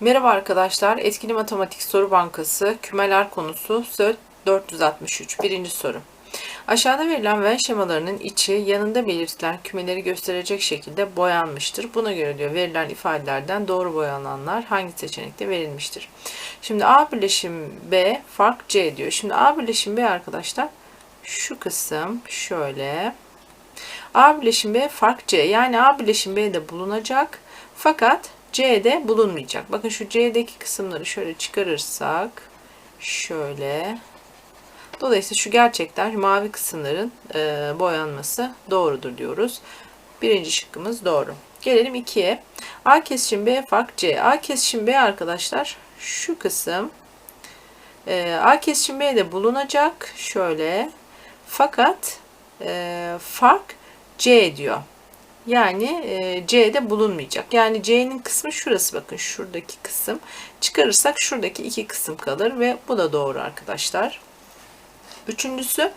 Merhaba arkadaşlar. Etkili Matematik Soru Bankası kümeler konusu SÖT 463. Birinci soru. Aşağıda verilen Venn şemalarının içi yanında belirtilen kümeleri gösterecek şekilde boyanmıştır. Buna göre diyor verilen ifadelerden doğru boyananlar hangi seçenekte verilmiştir? Şimdi A birleşim B fark C diyor. Şimdi A birleşim B arkadaşlar şu kısım şöyle. A birleşim B fark C. Yani A birleşim B'de bulunacak. Fakat C'de bulunmayacak. Bakın şu C'deki kısımları şöyle çıkarırsak şöyle. Dolayısıyla şu gerçekten şu mavi kısımların e, boyanması doğrudur diyoruz. Birinci şıkkımız doğru. Gelelim 2'ye. A kesişim B fark C. A kesişim B arkadaşlar şu kısım. E, A kesişim B'de bulunacak. Şöyle. Fakat e, fark C diyor. Yani e, C'de bulunmayacak. Yani C'nin kısmı şurası bakın şuradaki kısım. Çıkarırsak şuradaki iki kısım kalır ve bu da doğru arkadaşlar. Üçüncüsü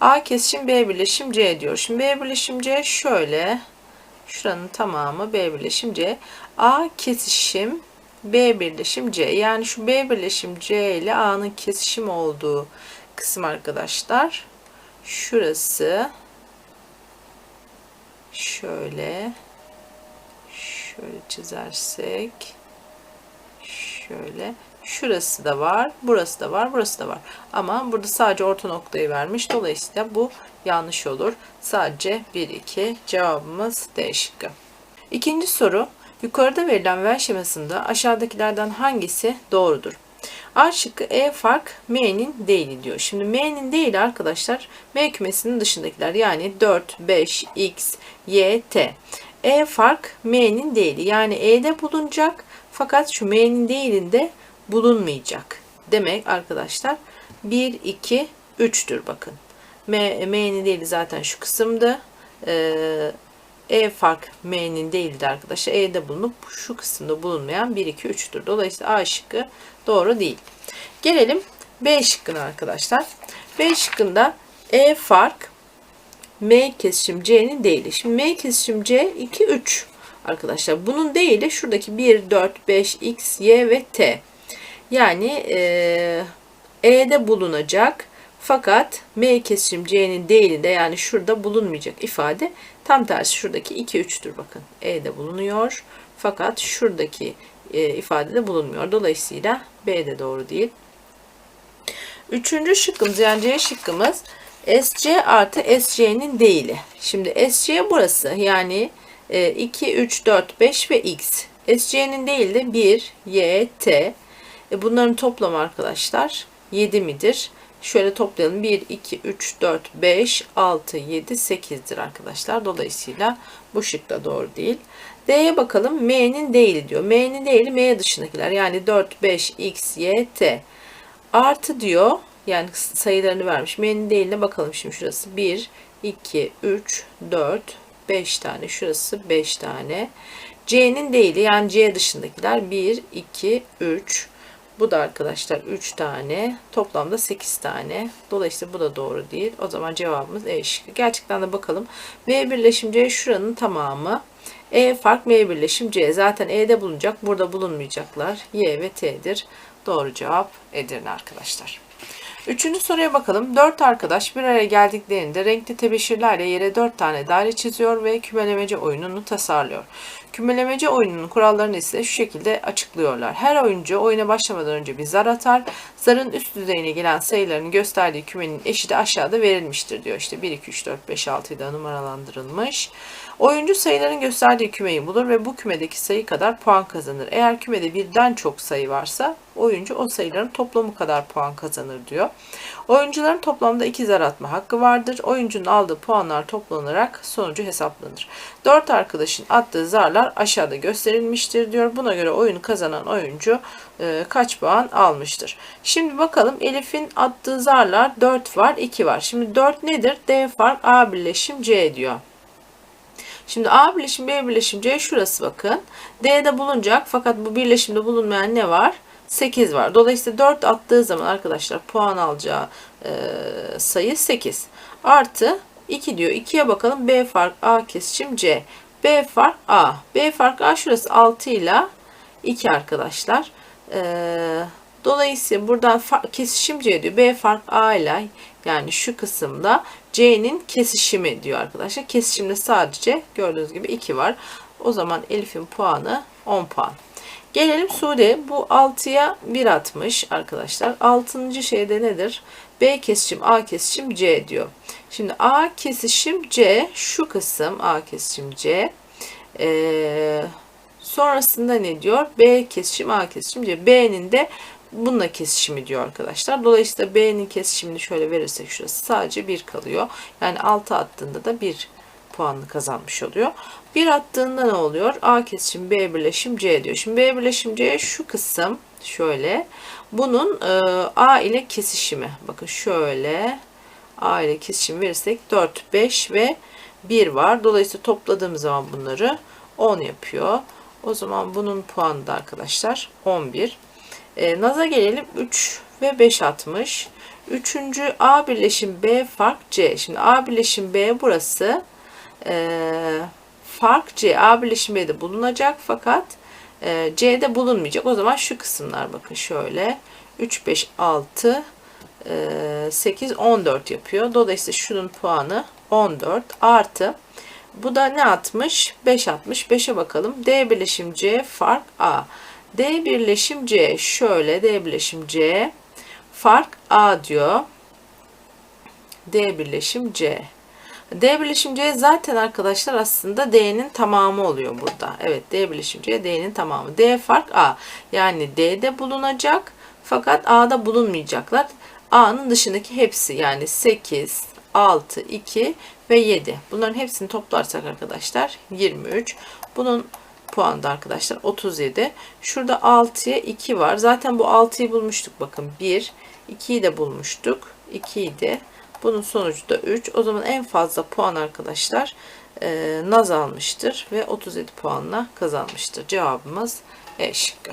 A kesişim B birleşim C diyor. Şimdi B birleşim C şöyle. Şuranın tamamı B birleşim C. A kesişim B birleşim C. Yani şu B birleşim C ile A'nın kesişim olduğu kısım arkadaşlar. Şurası şöyle şöyle çizersek şöyle. Şurası da var burası da var burası da var. Ama burada sadece orta noktayı vermiş. Dolayısıyla bu yanlış olur. Sadece 1 2 cevabımız D şıkkı. İkinci soru yukarıda verilen Venn şemasında aşağıdakilerden hangisi doğrudur A şıkkı E fark M'nin değili diyor. Şimdi M'nin değili arkadaşlar M kümesinin dışındakiler yani 4, 5, X, Y, T. E fark M'nin değili yani E'de bulunacak fakat şu M'nin değilinde bulunmayacak. Demek arkadaşlar 1, 2, 3'tür bakın. M, M'nin değili zaten şu kısımdı. Ee, e fark M'nin değildi arkadaşlar. E'de bulunup şu kısımda bulunmayan 1, 2, 3'tür. Dolayısıyla A şıkkı doğru değil. Gelelim B şıkkına arkadaşlar. B şıkkında E fark M kesişim C'nin değili. Şimdi M kesişim C 2, 3 arkadaşlar. Bunun değili şuradaki 1, 4, 5, X, Y ve T. Yani e, E'de bulunacak fakat M kesişim C'nin değilinde yani şurada bulunmayacak ifade tam tersi şuradaki 2 3'tür bakın. E'de bulunuyor fakat şuradaki e, ifadede bulunmuyor. Dolayısıyla B de doğru değil. Üçüncü şıkkımız yani C şıkkımız SC artı SC'nin değili. Şimdi SC burası yani e, 2, 3, 4, 5 ve X. SC'nin değil de 1, Y, T. E, bunların toplamı arkadaşlar 7 midir? Şöyle toplayalım. 1, 2, 3, 4, 5, 6, 7, 8'dir arkadaşlar. Dolayısıyla bu şık da doğru değil. D'ye bakalım. M'nin değili diyor. M'nin değili M dışındakiler. Yani 4, 5, X, Y, T. Artı diyor. Yani sayılarını vermiş. M'nin değiline bakalım şimdi şurası. 1, 2, 3, 4, 5 tane. Şurası 5 tane. C'nin değili yani C dışındakiler 1, 2, 3, bu da arkadaşlar 3 tane. Toplamda 8 tane. Dolayısıyla bu da doğru değil. O zaman cevabımız E şıkkı. Gerçekten de bakalım. M birleşim C şuranın tamamı. E fark M birleşim C. Zaten E'de bulunacak. Burada bulunmayacaklar. Y ve T'dir. Doğru cevap Edirne arkadaşlar. Üçüncü soruya bakalım. Dört arkadaş bir araya geldiklerinde renkli tebeşirlerle yere dört tane daire çiziyor ve kümelemece oyununu tasarlıyor. Kümelemece oyununun kurallarını ise şu şekilde açıklıyorlar. Her oyuncu oyuna başlamadan önce bir zar atar. Zarın üst düzeyine gelen sayılarını gösterdiği kümenin eşiti aşağıda verilmiştir diyor. İşte 1, 2, 3, 4, 5, 6 da numaralandırılmış. Oyuncu sayıların gösterdiği kümeyi bulur ve bu kümedeki sayı kadar puan kazanır. Eğer kümede birden çok sayı varsa oyuncu o sayıların toplamı kadar puan kazanır diyor. Oyuncuların toplamda 2 zar atma hakkı vardır. Oyuncunun aldığı puanlar toplanarak sonucu hesaplanır. 4 arkadaşın attığı zarlar aşağıda gösterilmiştir diyor. Buna göre oyunu kazanan oyuncu e, kaç puan almıştır. Şimdi bakalım Elif'in attığı zarlar 4 var 2 var. Şimdi 4 nedir? D fark A birleşim C diyor. Şimdi A birleşim B birleşim C şurası bakın. D'de bulunacak fakat bu birleşimde bulunmayan ne var? 8 var. Dolayısıyla 4 attığı zaman arkadaşlar puan alacağı e, sayı 8. Artı 2 diyor. 2'ye bakalım. B fark A kesişim C. B fark A. B fark A şurası 6 ile 2 arkadaşlar. Ee, dolayısıyla buradan kesişim C diyor. B fark A ile yani şu kısımda C'nin kesişimi diyor arkadaşlar. Kesişimde sadece gördüğünüz gibi 2 var. O zaman Elif'in puanı 10 puan. Gelelim Sude. Bu 6'ya 1 atmış arkadaşlar. 6. şeyde nedir? B kesişim A kesişim C diyor. Şimdi A kesişim C şu kısım A kesişim C. Ee, sonrasında ne diyor? B kesişim A kesişim C. B'nin de bununla kesişimi diyor arkadaşlar. Dolayısıyla B'nin kesişimini şöyle verirsek şurası sadece 1 kalıyor. Yani 6 attığında da 1 puanını kazanmış oluyor. 1 attığında ne oluyor? A kesişim B birleşim C diyor. Şimdi B birleşim C şu kısım şöyle. Bunun e, A ile kesişimi. Bakın şöyle A ile kesişim verirsek 4, 5 ve 1 var. Dolayısıyla topladığım zaman bunları 10 yapıyor. O zaman bunun puanı da arkadaşlar 11. E, Naz'a gelelim 3 ve 5 atmış. Üçüncü A birleşim B fark C. Şimdi A birleşim B burası. E, fark C. A birleşim B'de bulunacak fakat e, C'de bulunmayacak. O zaman şu kısımlar bakın şöyle. 3, 5, 6, e, 8, 14 yapıyor. Dolayısıyla şunun puanı 14 artı bu da ne atmış? 5 atmış. 5'e bakalım. D birleşim C fark A. D birleşim C şöyle D birleşim C fark A diyor. D birleşim C. D birleşim C zaten arkadaşlar aslında D'nin tamamı oluyor burada. Evet D birleşim C D'nin tamamı. D fark A. Yani D'de bulunacak fakat A'da bulunmayacaklar. A'nın dışındaki hepsi yani 8, 6, 2 ve 7. Bunların hepsini toplarsak arkadaşlar 23. Bunun puanı da arkadaşlar 37. Şurada 6'ya 2 var. Zaten bu 6'yı bulmuştuk bakın. 1, 2'yi de bulmuştuk. 2 idi. Bunun sonucu da 3. O zaman en fazla puan arkadaşlar e, Naz almıştır ve 37 puanla kazanmıştır. Cevabımız E şıkkı.